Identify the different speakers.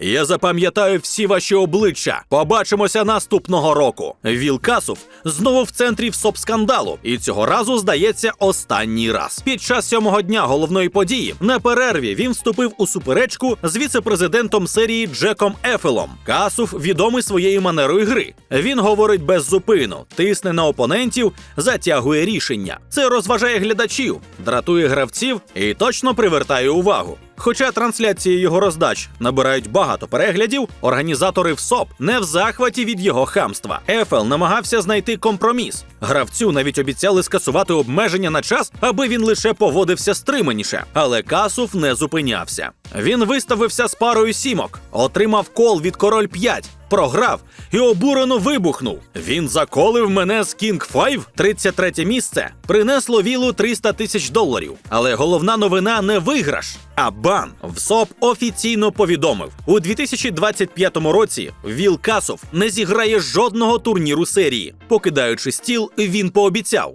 Speaker 1: Я запам'ятаю всі ваші обличчя. Побачимося наступного року. Віл Касов знову в центрі ВСОП-скандалу, і цього разу здається останній раз. Під час сьомого дня головної події на перерві він вступив у суперечку з віце-президентом серії Джеком Ефелом. Касов відомий своєю манерою гри. Він говорить без зупину, тисне на опонентів, затягує рішення. Це розважає глядачів, дратує гравців і точно привертає увагу. Хоча трансляції його роздач набирають багато переглядів, організатори ВСОП не в захваті від його хамства. Ефел намагався знайти компроміс. Гравцю навіть обіцяли скасувати обмеження на час, аби він лише поводився стриманіше. Але Касув не зупинявся. Він виставився з парою сімок, отримав кол від король 5, програв і обурено вибухнув. Він заколив мене з King 5, 33 місце, принесло вілу 300 тисяч доларів. Але головна новина не виграш, а бан. ВСОП офіційно повідомив: у 2025 році Віл Касов не зіграє жодного турніру серії. Покидаючи стіл, він пообіцяв: